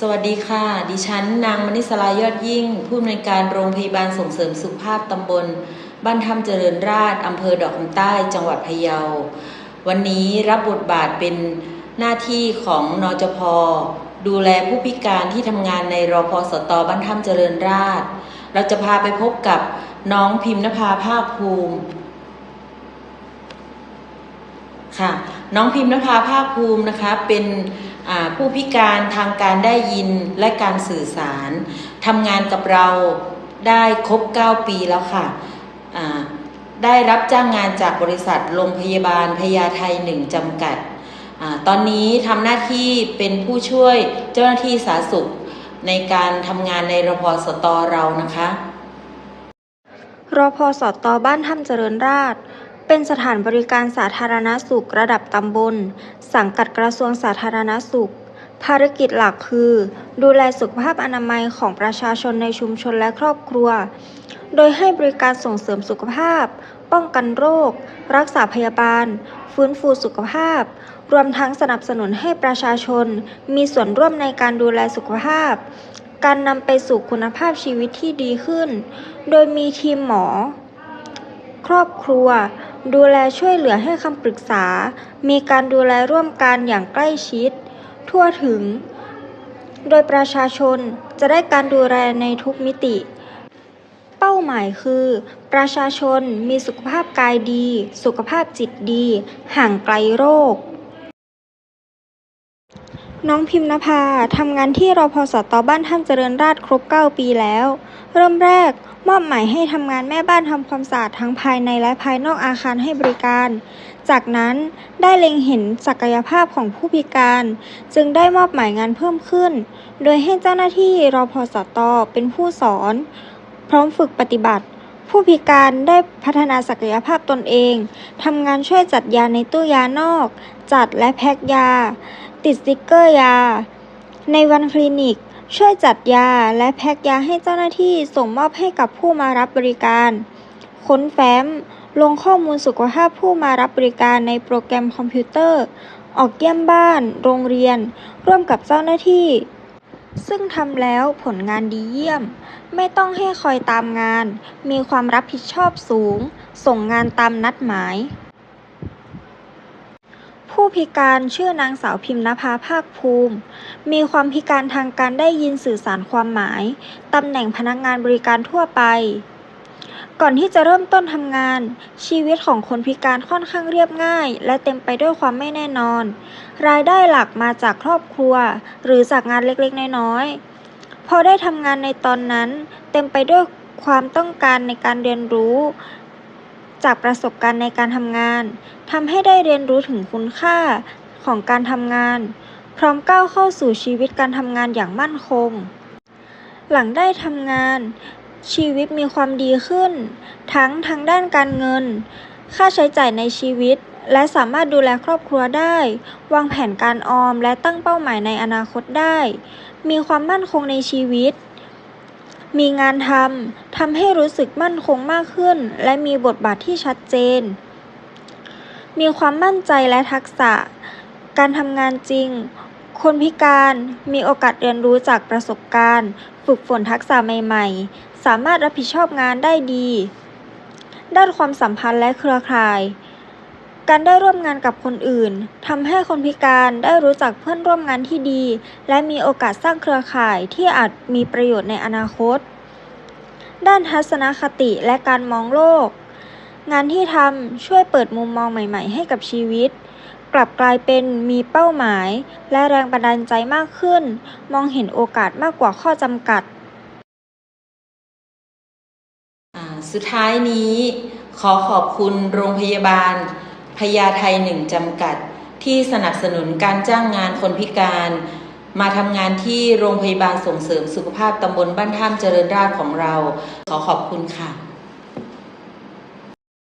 สวัสดีค่ะ ดิฉันนางมณิสลายอดยิ่ง ผู้อำนวยการโรงพยาบาลส่งเสริมสุขภาพตำบล บ้านถ้ำเจริญราษฎร์อำเภอดอกคำใต้จังหวัดพะเยา วันนี้รับบทบาทเป็นหน้าที่ของนจพ ดูแลผู้พิการที่ทำงานในรอพสตบ้านถ้ำเจริญราษฎร์เราจะพาไปพบกับน้องพิมพ์นภาภาคภูมิค่ะ น้องพิมพ์นภาภาคภูมินะคะเป็นผู้พิการทางการได้ยินและการสื่อสารทำงานกับเราได้ครบ 9 ปีแล้วค่ะได้รับจ้างงานจากบริษัทโรงพยาบาลพญาไทยหนึ่งจำกัดอตอนนี้ทำหน้าที่เป็นผู้ช่วยเจ้าหน้าที่สาธารณสุขในการทำงานในรพสตเรานะคะรพสตบ้านถ้ำเจริญราษฎร์ เป็นสถานบริการสาธารณสุขระดับตำบล สังกัดกระทรวงสาธารณสุข ภารกิจหลักคือ ดูแลสุขภาพอนามัยของประชาชนในชุมชนและครอบครัว โดยให้บริการส่งเสริมสุขภาพ ป้องกันโรค รักษาพยาบาล ฟื้นฟูสุขภาพ รวมทั้งสนับสนุนให้ประชาชน มีส่วนร่วมในการดูแลสุขภาพ การนำไปสู่คุณภาพชีวิตที่ดีขึ้น โดยมีทีมหมอ ครอบครัว ดูแลช่วยเหลือให้คำปรึกษา มีการดูแลร่วมกันอย่างใกล้ชิด ทั่วถึง โดยประชาชนจะได้การดูแลในทุกมิติ เป้าหมายคือ ประชาชนมีสุขภาพกายดี สุขภาพจิตดี ห่างไกลโรค น้องพิมพ์นภาทำงานที่รพสตบ้านถ้ำเจริญราษฎร์ครบ 9 ปีแล้ว เริ่มแรกมอบหมายให้ทำงานแม่บ้านทำความสะอาดทั้งภายในและภายนอกอาคารให้บริการ จากนั้นได้เล็งเห็นศักยภาพของผู้พิการ จึงได้มอบหมายงานเพิ่มขึ้น โดยให้เจ้าหน้าที่รพสตเป็นผู้สอน พร้อมฝึกปฏิบัติ ผู้พิการได้พัฒนาศักยภาพตนเองทำงานช่วยจัดยาในตู้ยานอก จัดและแพ็คยา ติดสติกเกอร์ยา ในวันคลินิก ช่วยจัดยาและแพ็คยาให้เจ้าหน้าที่ส่งมอบให้กับผู้มารับบริการ ค้นแฟ้ม ลงข้อมูลสุขภาพผู้มารับบริการในโปรแกรมคอมพิวเตอร์ ออกเยี่ยมบ้าน โรงเรียน ร่วมกับเจ้าหน้าที่ ซึ่งทำแล้วผลงานดีเยี่ยม ไม่ต้องให้คอยตามงาน มีความรับผิดชอบสูง ส่งงานตามนัดหมาย ผู้พิการชื่อนางสาวพิมพ์นภาภาคภูมิ มีความพิการทางการได้ยินสื่อสารความหมาย ตำแหน่งพนักงานบริการทั่วไป ก่อนที่จะเริ่มต้นทำงาน ชีวิตของคนพิการค่อนข้างเรียบง่าย และเต็มไปด้วยความไม่แน่นอน รายได้หลักมาจากครอบครัว หรือจากงานเล็กๆ น้อยๆ พอได้ทำงานในตอนนั้น เต็มไปด้วยความต้องการในการเรียนรู้ จากประสบการณ์ในการทำงานทำให้ได้เรียนรู้ถึงคุณค่าของการทำงาน พร้อมก้าวเข้าสู่ชีวิตการทำงานอย่างมั่นคง หลังได้ทำงาน ชีวิตมีความดีขึ้น ทั้งทางด้านการเงิน ค่าใช้จ่ายในชีวิต และสามารถดูแลครอบครัวได้ วางแผนการออมและตั้งเป้าหมายในอนาคตได้ มีความมั่นคงในชีวิต มีงานทำ ทำให้รู้สึกมั่นคงมากขึ้น และมีบทบาทที่ชัดเจน มีความมั่นใจและทักษะ การทำงานจริง คนพิการมีโอกาสเรียนรู้จากประสบการณ์ ฝึกฝนทักษะใหม่ ๆ สามารถรับผิดชอบงานได้ดี ด้านความสัมพันธ์และเครือข่าย การได้ร่วมงานกับคนอื่นทำให้คนพิการได้รู้จักเพื่อนร่วมงานที่ดี และมีโอกาสสร้างเครือข่ายที่อาจมีประโยชน์ในอนาคต ด้านทัศนคติและการมองโลก งานที่ทำช่วยเปิดมุมมองใหม่ ๆ ให้กับชีวิต กลับกลายเป็นมีเป้าหมาย และแรงบันดาลใจมากขึ้น มองเห็นโอกาสมากกว่าข้อจำกัด สุดท้ายนี้ขอขอบคุณโรงพยาบาล พญาไทยหนึ่งจำกัด ที่สนับสนุนการจ้างงานคนพิการ มาทำงานที่โรงพยาบาลส่งเสริมสุขภาพตำบลบ้านท่ามเจริญราษของเรา ขอขอบคุณค่ะ